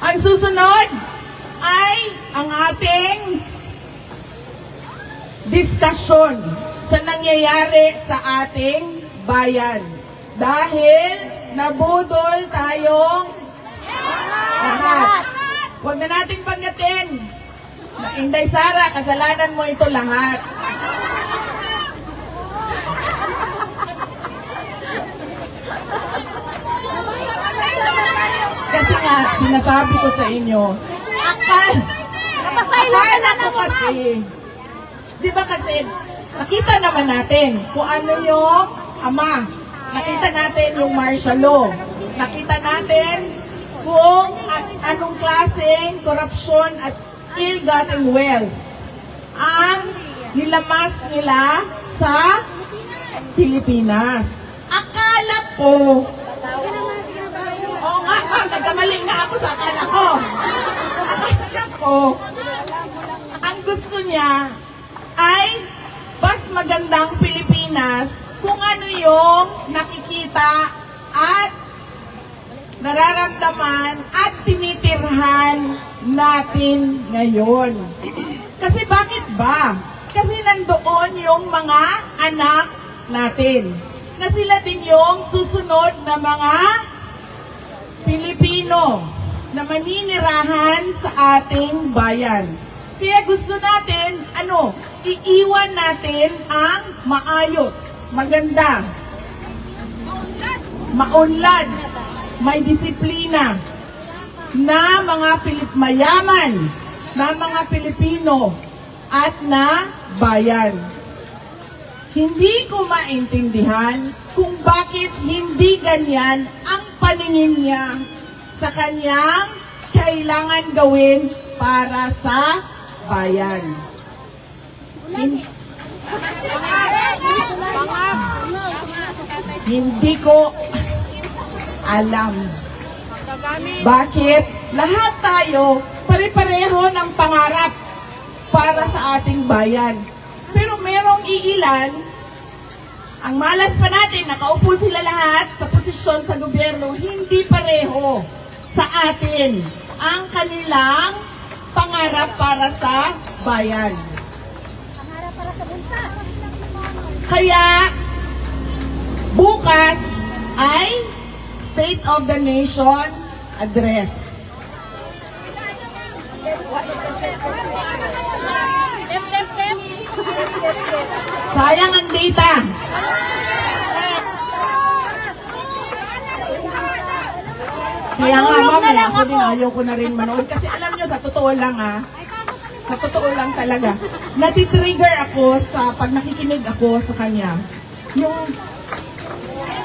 Ang susunod ay ang ating diskusyon sa nangyayari sa ating bayan. Dahil nabudol tayong lahat. Huwag na nating banggatin. Na Inday Sara, kasalanan mo ito lahat. Nga, sinasabi ko sa inyo, akal, akala ko kasi, di ba kasi, nakita naman natin kung ano yung ama. Nakita natin yung martial law. Nakita natin kung a- anong klaseng korupsyon at ill-gotten wealth ang nilamas nila sa Pilipinas. Akala ko nagkamali nga ako sa akala ko. Akala ko, ang gusto niya ay mas magandang Pilipinas kung ano yung nakikita at nararamdaman at tinitirhan natin ngayon. Kasi bakit ba? Kasi nandoon yung mga anak natin na sila din yung susunod na mga Pilipino na maninirahan sa ating bayan. Kaya gusto natin, ano, iiwan natin ang maayos, maganda, maunlad, may disiplina, na mga Pilip mayaman, na mga Pilipino, at na bayan. Hindi ko maintindihan kung bakit hindi ganyan ang paningin niya sa kanyang kailangan gawin para sa bayan. Hin- Hindi ko alam bakit lahat tayo pare-pareho ng pangarap para sa ating bayan. Pero merong iilan, ang malas pa natin, nakaupo sila lahat sa posisyon sa gobyerno, hindi pareho sa atin ang kanilang pangarap para sa bayan. Kaya, bukas ay State of the Nation Address. Sayang ang data. Kaya nga, ma'am, na eh, ako din ayaw ko na rin manood. Kasi alam nyo, sa totoo lang ha, sa totoo lang talaga, natitrigger ako sa pag nakikinig ako sa kanya. Yung,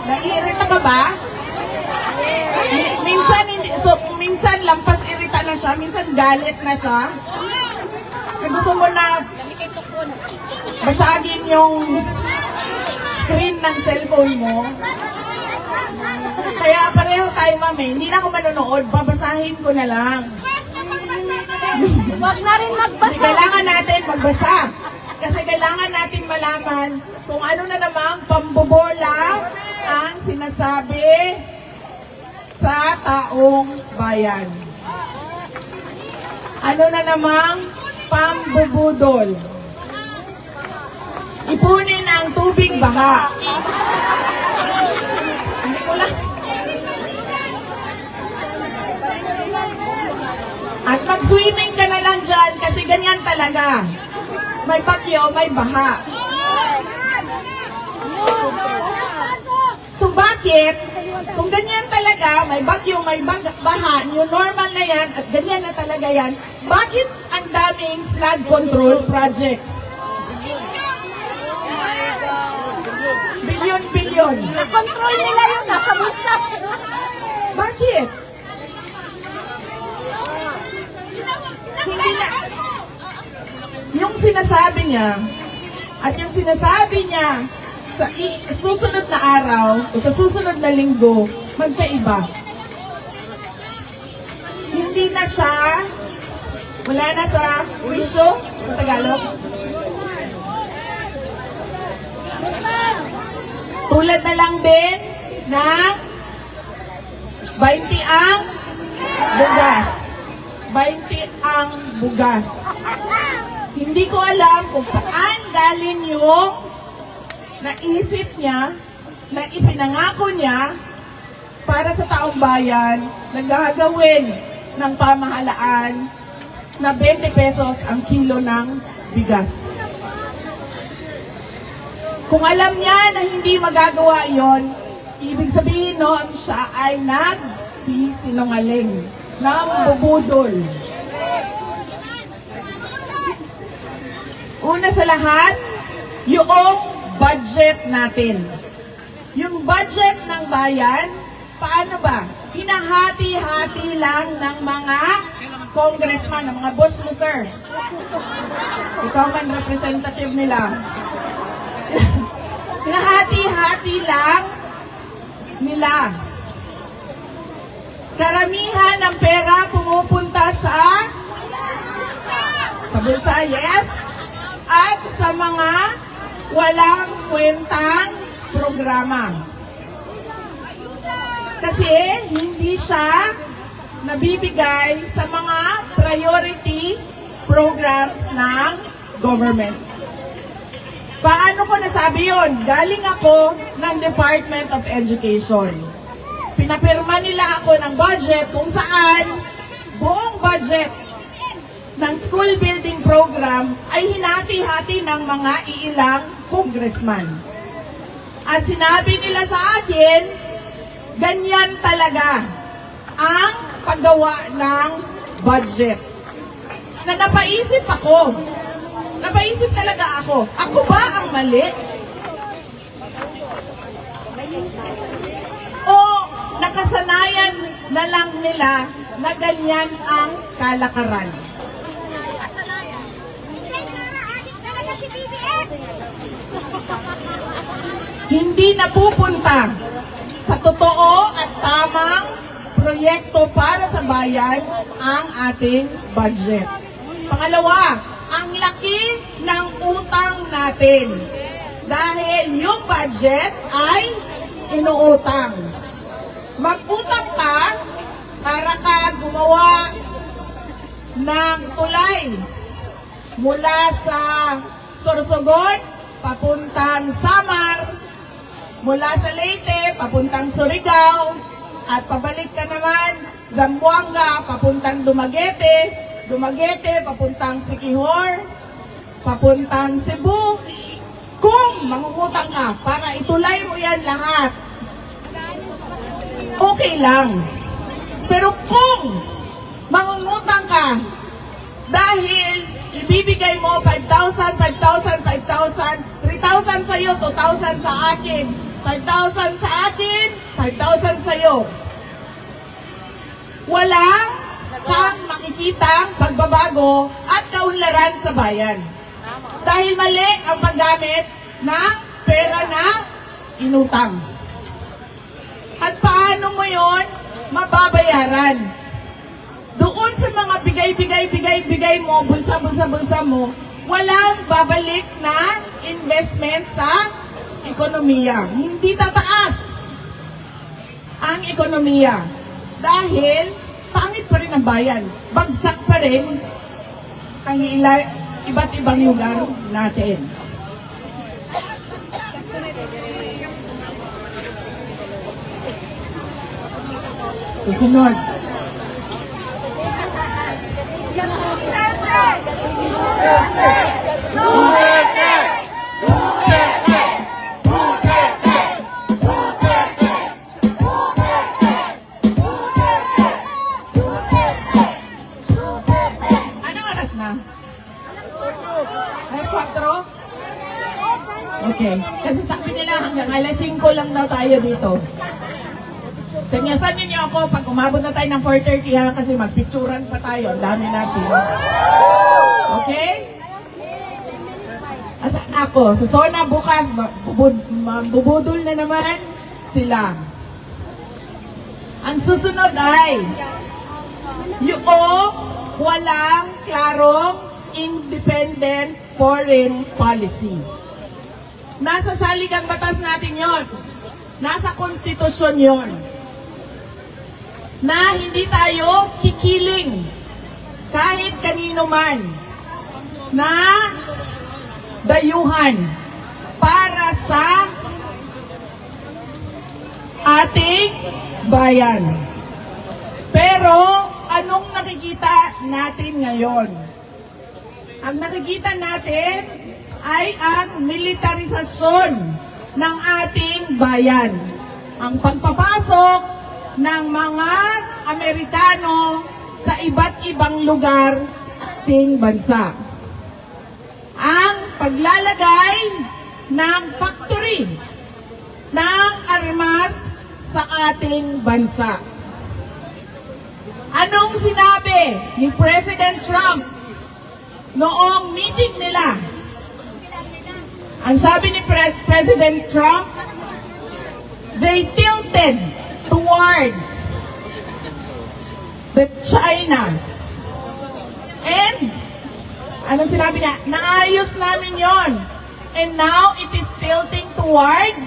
naiirita ka ba? Mi- minsan, hindi, so, minsan lampas irita na siya, minsan galit na siya. Kaya gusto mo na basagin yung screen ng cellphone mo. Kaya pareho tayo, ma'am, eh. Hindi na ako manonood. Babasahin ko na lang. Huwag na rin magbasa. kailangan natin magbasa. Kasi kailangan natin malaman kung ano na namang pambobola ang sinasabi sa taong bayan. Ano na namang pambubudol. Ipunin ang tubig baha. Hindi ko lang. At mag-swimming ka na lang dyan kasi ganyan talaga. May bagyo, may baha. So bakit, kung ganyan talaga, may bagyo, may bag- baha, new normal na yan, at ganyan na talaga yan, bakit ang daming flood control projects? Bilyon-bilyon. Control nila yun. Nasa bulsa. Bakit? Hindi na... Yung sinasabi niya, at yung sinasabi niya sa susunod na araw, o sa susunod na linggo, magkaiba. Hindi na siya, wala na sa wisyo, sa Tagalog. Tulad na lang din ng 20 ang bugas. 20 ang bugas. Hindi ko alam kung saan galing yung naisip niya, na ipinangako niya para sa taong bayan na gagawin ng pamahalaan na 20 pesos ang kilo ng bigas. Kung alam niya na hindi magagawa yon, ibig sabihin noon siya ay nagsisinungaling, nambubudol. Una sa lahat, yung budget natin. Yung budget ng bayan, paano ba? Hinahati-hati lang ng mga congressman, ng mga boss mo, sir. Ikaw man representative nila. Hinahati-hati lang nila. Karamihan ng pera pumupunta sa sa bulsa, yes. At sa mga walang kwentang programa. Kasi hindi siya nabibigay sa mga priority programs ng government. Paano ko nasabi yon? Galing ako ng Department of Education. Pinapirma nila ako ng budget kung saan buong budget ng school building program ay hinati-hati ng mga iilang congressman. At sinabi nila sa akin, ganyan talaga ang paggawa ng budget. Na napaisip ako, napaisip talaga ako, ako ba ang mali? O nakasanayan na lang nila na ganyan ang kalakaran? hindi napupunta sa totoo at tamang proyekto para sa bayan ang ating budget. Pangalawa, ang laki ng utang natin. Dahil yung budget ay inuutang. Mag-utang ka para ka gumawa ng tulay mula sa Sorsogon papuntang Samar, mula sa Leyte papuntang Surigao, at pabalik ka naman Zamboanga papuntang Dumaguete, Dumaguete papuntang Sikihor, papuntang Cebu. Kung mangungutang ka para itulay mo yan lahat, okay lang. Pero kung mangungutang ka dahil ibibigay mo 5,000, 5,000, 5,000, 3,000 sa'yo, 2,000 sa akin, 5,000 sa akin, 5,000 sa'yo. Walang kang makikitang pagbabago at kaunlaran sa bayan. Dahil mali ang paggamit ng pera na inutang. Paano mo yon mababayaran? Doon sa mga bigay-bigay-bigay-bigay mo, bulsa-bulsa-bulsa mo, walang babalik na investment sa ekonomiya. Hindi tataas ang ekonomiya. Dahil pangit pa rin ang bayan. Bagsak pa rin ang iba't ibang lugar natin. Susunod. Anong oras na? Alas 4? Okay. Kasi sabi nila hanggang alas 5 lang daw tayo dito. Sanyasan ninyo ako pag umabot na tayo ng 4.30 ha kasi magpicturan pa tayo. Ang dami natin. Okay? Asa ako, sa Sona bukas, ma- bubud- ma- bubudol na naman sila. Ang susunod ay yung walang klarong independent foreign policy. Nasa saligang batas natin yon. Nasa konstitusyon yon. Na hindi tayo kikiling kahit kanino man na dayuhan para sa ating bayan. Pero anong nakikita natin ngayon? Ang nakikita natin ay ang militarisasyon ng ating bayan. Ang pagpapasok ng mga Amerikano sa iba't ibang lugar sa ating bansa. Ang paglalagay ng factory ng armas sa ating bansa. Anong sinabi ni President Trump noong meeting nila? Ang sabi ni Pre- President Trump, they tilted towards the China. And, anong sinabi niya? Naayos namin yon. And now, it is tilting towards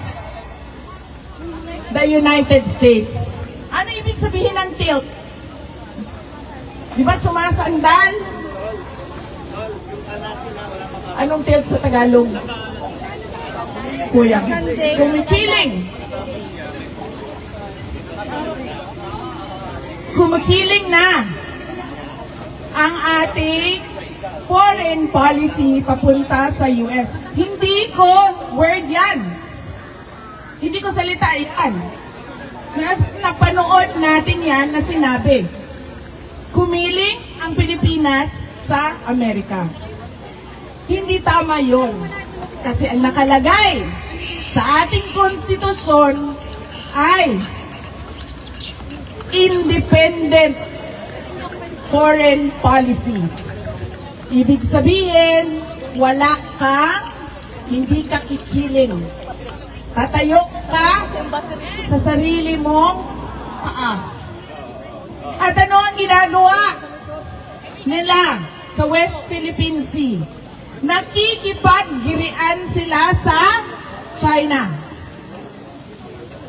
the United States. Ano ibig sabihin ng tilt? Di ba sumasandal? Anong tilt sa Tagalog? Kuya. Kumikiling. Kumikiling na ang ating foreign policy papunta sa US. Hindi ko word yan. Hindi ko salita yan. Na, napanood natin yan na sinabi. Kumiling ang Pilipinas sa Amerika. Hindi tama yon. Kasi ang nakalagay sa ating konstitusyon ay independent foreign policy. Ibig sabihin, wala ka, hindi ka kikiling. Tatayo ka sa sarili mong paa. At ano ang ginagawa nila sa West Philippine Sea? Nakikipaggirian sila sa China.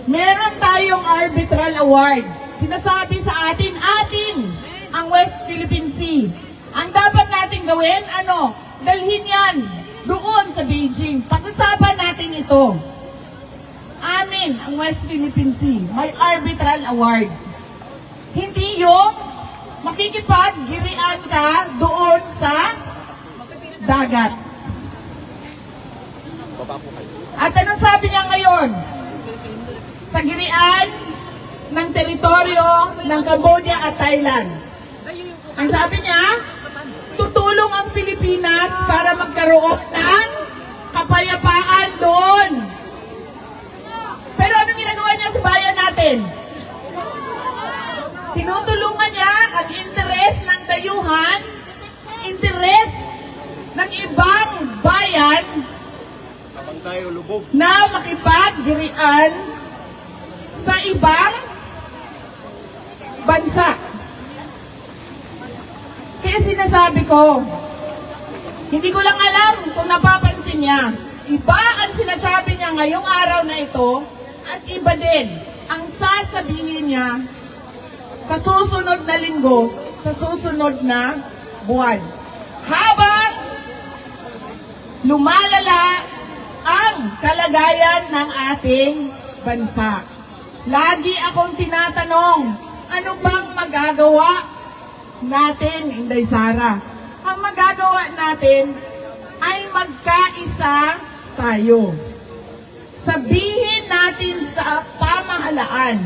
Meron tayong arbitral award. Sinasabi sa atin, atin ang West Philippine Sea. Ang dapat natin gawin, ano? Dalhin yan doon sa Beijing. Pag-usapan natin ito. Amin ang West Philippine Sea. May arbitral award. Hindi yung makikipaggirian ka doon sa dagat. At anong sabi niya ngayon? Sa girian ng teritoryo ng Cambodia at Thailand. Ang sabi niya, tutulong ang Pilipinas para magkaroon ng kapayapaan doon. Pero anong ginagawa niya sa bayan natin? Tinutulungan niya ang interes ng dayuhan, interes ng ibang bayan tayo lubog. na makipaggirian sa ibang bansa. Kaya sinasabi ko, hindi ko lang alam kung napapansin niya. Iba ang sinasabi niya ngayong araw na ito at iba din ang sasabihin niya sa susunod na linggo, sa susunod na buwan. Habang lumalala ang kalagayan ng ating bansa. Lagi akong tinatanong, ano bang magagawa natin, Inday Sara? Ang magagawa natin ay magkaisa tayo. Sabihin natin sa pamahalaan,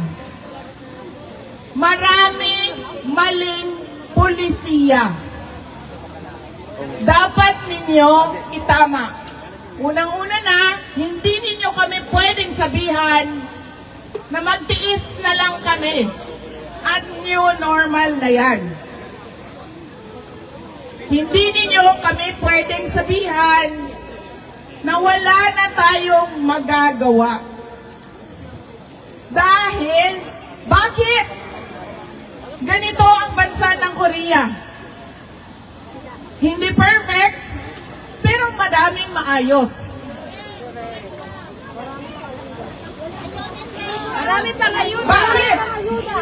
maraming maling polisiya. Dapat ninyo itama. Unang-una na, hindi ninyo kami pwedeng sabihan na magtiis na lang kami. At new normal na yan. Hindi ninyo kami pwedeng sabihan na wala na tayong magagawa. Dahil, bakit? Ganito ang bansa ng Korea. Hindi perfect, pero madaming maayos. Marami pang ayuda. Bakit? Marami pang ayuda.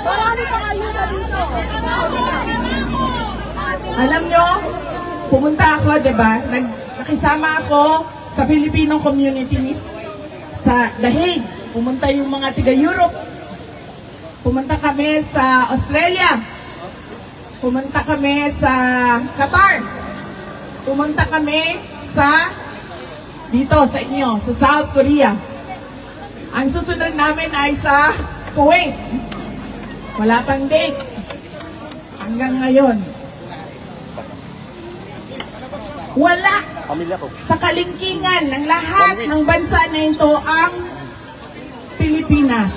Marami pang ayuda dito. Alam nyo, pumunta ako, di ba? Nag, nakisama ako sa Filipino community sa The Hague. Pumunta yung mga tiga-Europe. Pumunta kami sa Australia. Pumunta kami sa Qatar. Pumunta kami sa dito sa inyo, sa South Korea. Ang susunod namin ay sa Kuwait. Wala pang date. Hanggang ngayon. Wala Pamilya ko. sa kalingkingan ng lahat ng bansa na ito ang Pilipinas.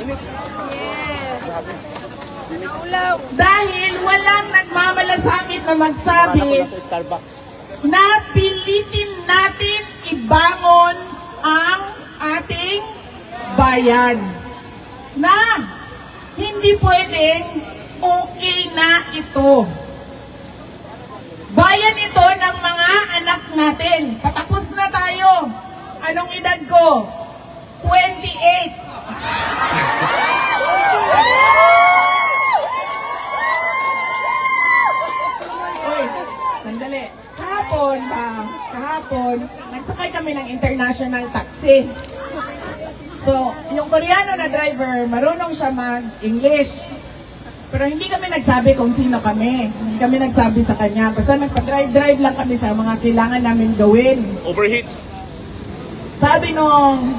Dahil walang nagmamalasakit na magsabi na pilitin natin ibangon ang ating bayan. Na hindi pwedeng okay na ito. Bayan ito ng mga anak natin. Patapos na tayo. Anong edad ko? 28. Uy, sandali. Kahapon ba? Kahapon, nagsakay kami ng international taxi. So, yung Koreano na driver, marunong siya mag-English. Pero hindi kami nagsabi kung sino kami. Hindi kami nagsabi sa kanya. Basta nagpa-drive-drive lang kami sa mga kailangan namin gawin. Overheat. Sabi nung,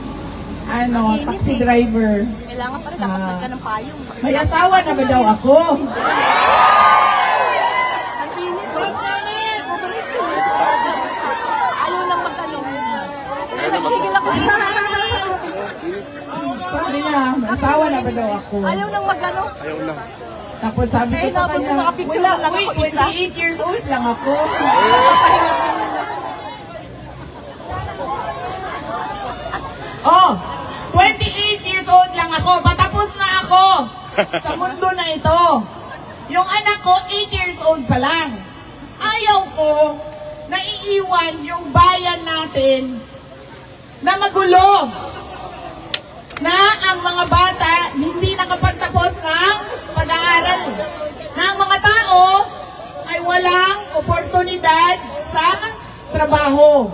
ano, taxi driver, Kailangan pa rin dapat Ah. ka ng payong. may asawa na ba daw ako? Ayaw lang magtanong. Nagtigil ako. Sabi niya, may asawa na ba daw ako? Ayaw lang magano. Ayaw lang. Tapos sabi ko sa kanya, wala, wait, ako isa." 28 years old lang ako. Oh, 28 years old lang ako. Patapos na ako sa mundo na ito. Yung anak ko, 8 years old pa lang. Ayaw ko na iiwan yung bayan natin na magulo na ang mga bata hindi nakapagtapos ng pag-aaral. Na ang mga tao ay walang oportunidad sa trabaho.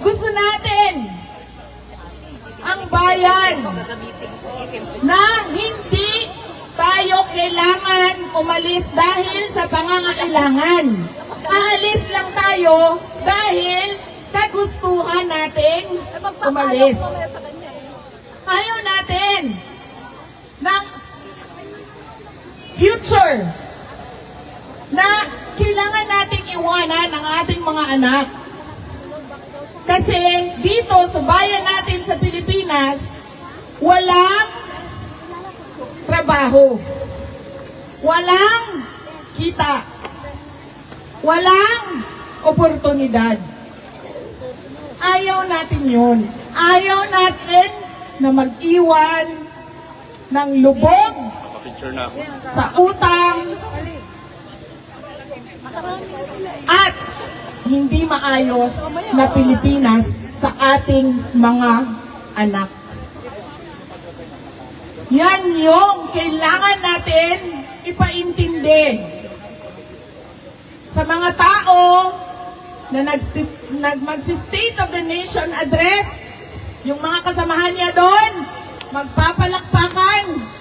Gusto natin ang bayan na hindi tayo kailangan umalis dahil sa pangangailangan. Aalis lang tayo dahil kagustuhan nating umalis. Ayaw natin ng future na kailangan nating iwanan ang ating mga anak. Kasi dito sa bayan natin sa Pilipinas, walang trabaho. Walang kita. Walang oportunidad. Ayaw natin yun. Ayaw natin na mag-iwan ng lubog Picture na ako. sa utang at hindi maayos na Pilipinas sa ating mga anak. Yan yung kailangan natin ipaintindi sa mga tao na nag- nag- magsi-State of the Nation address. Yung mga kasamahan niya doon, magpapalakpakan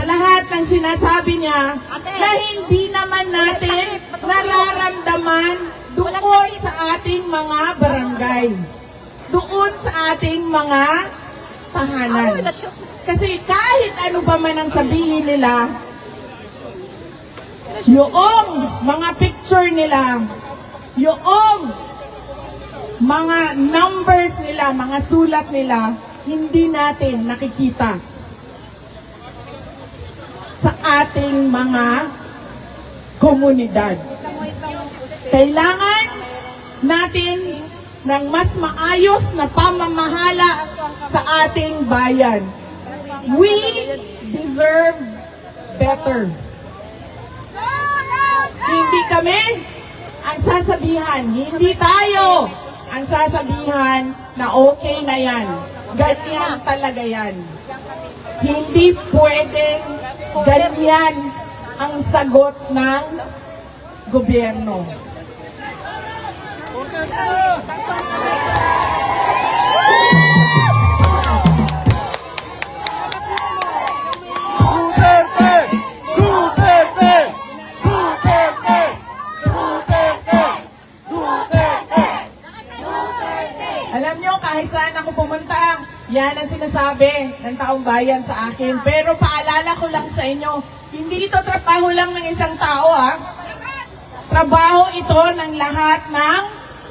sa lahat ng sinasabi niya na hindi naman natin nararamdaman doon sa ating mga barangay. Doon sa ating mga tahanan. Kasi kahit ano pa man ang sabihin nila, yung mga picture nila, yung mga numbers nila, mga sulat nila, hindi natin nakikita ating mga komunidad. Kailangan natin ng mas maayos na pamamahala sa ating bayan. We deserve better. Hindi kami ang sasabihan, hindi tayo ang sasabihan na okay na yan. Ganyan talaga yan. Hindi pwedeng ganyan ang sagot ng gobyerno. Alam nyo, kahit saan ako pumunta, yan ang sinasabi ng taong bayan sa akin. Pero paalala ko lang sa inyo, hindi ito trabaho lang ng isang tao ah. Trabaho ito ng lahat ng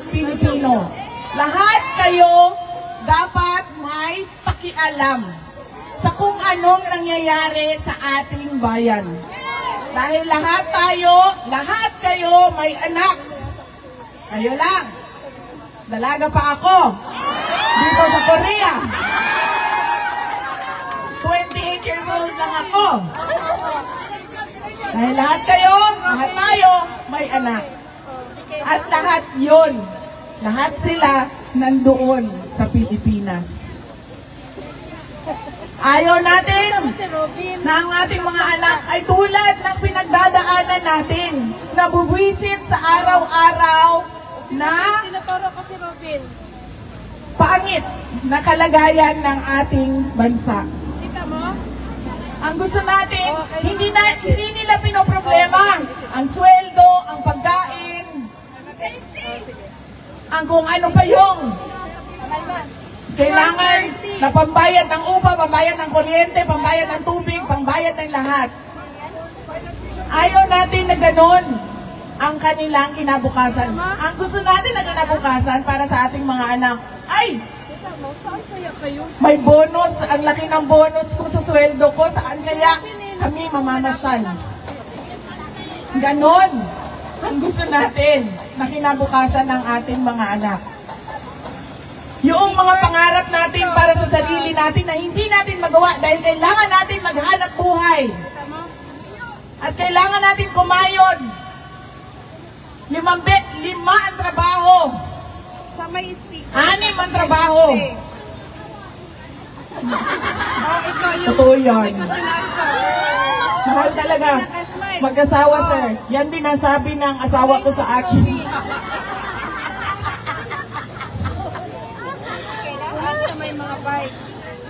Pilipino. Lahat kayo dapat may pakialam sa kung anong nangyayari sa ating bayan. Dahil lahat tayo, lahat kayo may anak. Kayo lang. Dalaga pa ako. Dito sa Korea. 28 years old lang ako. Dahil lahat kayo, lahat tayo, may anak. At lahat yon, lahat sila nandoon sa Pilipinas. Ayaw natin na ang ating mga anak ay tulad ng pinagdadaanan natin, nabubuisit sa araw-araw na pangit na kalagayan ng ating bansa. Ang gusto natin, hindi na hindi nila pinoproblema. Ang sweldo, ang pagkain, ang kung ano pa yung kailangan na pambayad ng upa, pambayad ng kuryente, pambayad ng tubig, pambayad ng lahat. Ayaw natin na ganun ang kanilang kinabukasan. Ang gusto natin na kinabukasan para sa ating mga anak, ay, May bonus, ang laki ng bonus ko sa sweldo ko, saan kaya kami mamamasyal? Ganon ang gusto natin na kinabukasan ng ating mga anak. Yung mga pangarap natin para sa sarili natin na hindi natin magawa dahil kailangan natin maghanap buhay. At kailangan natin kumayod. Limang bet, lima ang trabaho. Sa may speaker. Anim ang trabaho. Oh, ikaw yung... Totoo yan. Ko. Mahal talaga. Mag-asawa, sir. Yan din ang sabi ng asawa ko sa akin.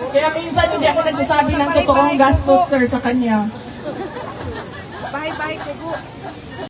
Kaya minsan hindi ako nagsasabi ng totoong gastos, sir, sa kanya. Bahay-bahay ko.